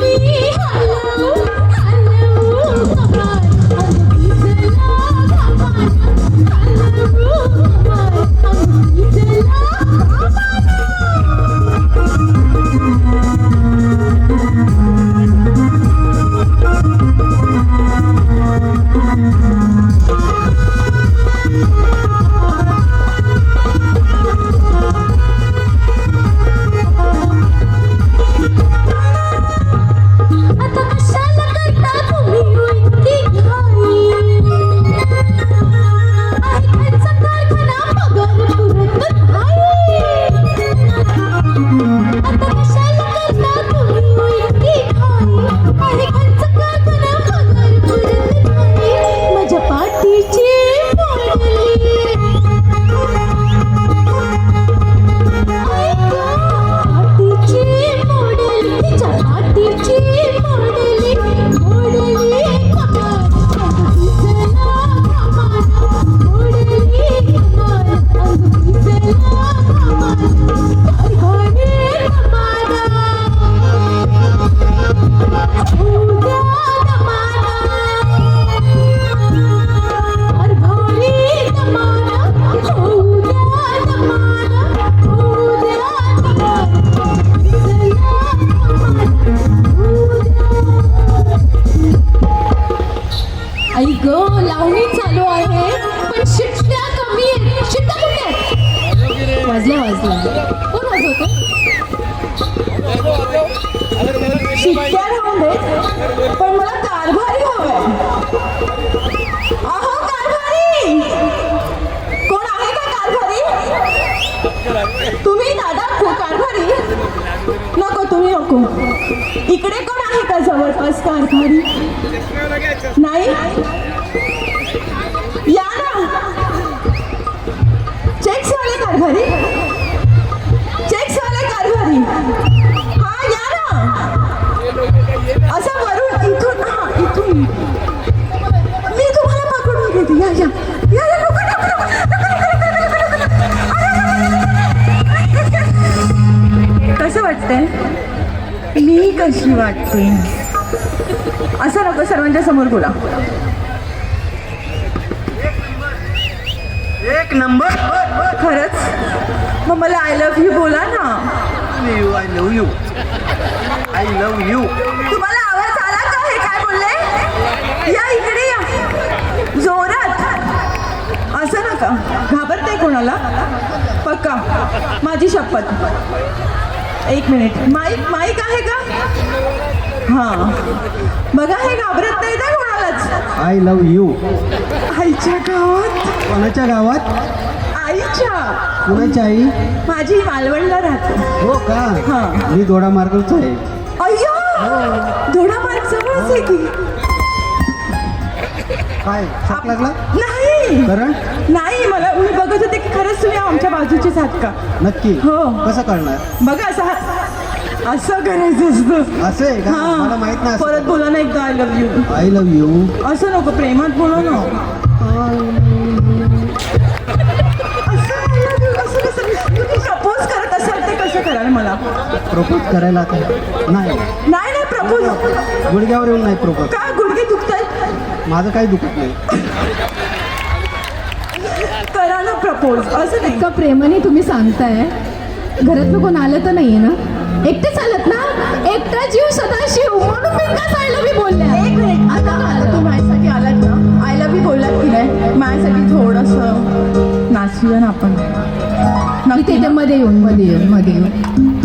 आता आई ग लावणी चालू आहे पण शिट्ट्या कमी आहेत. शिट्ट्या कुठे आहेत. वाजल्या वाजल्या कोण वाजवतो शिट्ट्या राहून दे पण मला कारभारी हवाय. अहो कारभारी! कोण आहे का कारभारी? तुम्ही दादा कारभारी? नको तुम्ही नको. इकडे कोण आहे? जवळपास कारभारी नाही या ना चेक्स वाले कारभारी चेक्स वाले कारभारी हा या ना असं वरून इथून हा इथून मी तुम्हाला पकडून घेते या या या नको, नको, कसं वाटतंय कशी वाटते? असं नको सर्वांच्या समोर बोला. एक नंबर. खरंच? मग मला आय लव्ह यू बोला ना. You I love you I love you तुम्हाला आवाज आला का हे काय बोलले? या इकडे या. जोरात. असं नका. घाबरते कोणाला? पक्का. माझी शपथ. एक मिनिट. माईक माईक आहे का? हां. बघा हे घाबरत नाही ना कोणालाच? आय लव्ह यू आईच्या गावात? कोणाच्या गावात? आईच्या? कुणाची आई? माझी मालवणला राहते. हो का? हा. मी दोडा मार्गच आहे. अय्या! थोडा मार्ग जवळच आहे की. काय शॉक लागला? नाही कारण? नाही मला मी बघत होते की खरंच तुम्ही आमच्या बाजूचेच आहात का? नक्की. हो. कसं कळणार बघा असं असं करायचं असतं. असं आहे का. मला माहीत नाही परत बोला ना एकदा I love you I love you असं नको प्रेमात बोला ना. असं I love you, असं कसं? तुम्ही प्रपोज करत असाल ते कसं कराल मला? प्रपोज करायला आता नाही. नाही नाही प्रपोज गुडघ्यावर येऊन नाही प्रपोज काय गुडघे दुखतात माझं काही दुखत नाही. प्रपोज असं नाही. इतका प्रेमाने तुम्ही सांगताय. घरातलं कोण आलं तर नाहीये ना? एकटे चालत ना? एकटा जीव सदाशिव म्हणून बिनधास्त I love you बोलल्या. एक मिनिट. आता आता तू माझ्यासाठी आलात ना? आय लव्ह यू बोललात की नाही? माझ्यासाठी थोडंसं नाचूया ना आपण. इथे ना? मध्ये येऊन मध्ये येऊन मध्ये येऊन.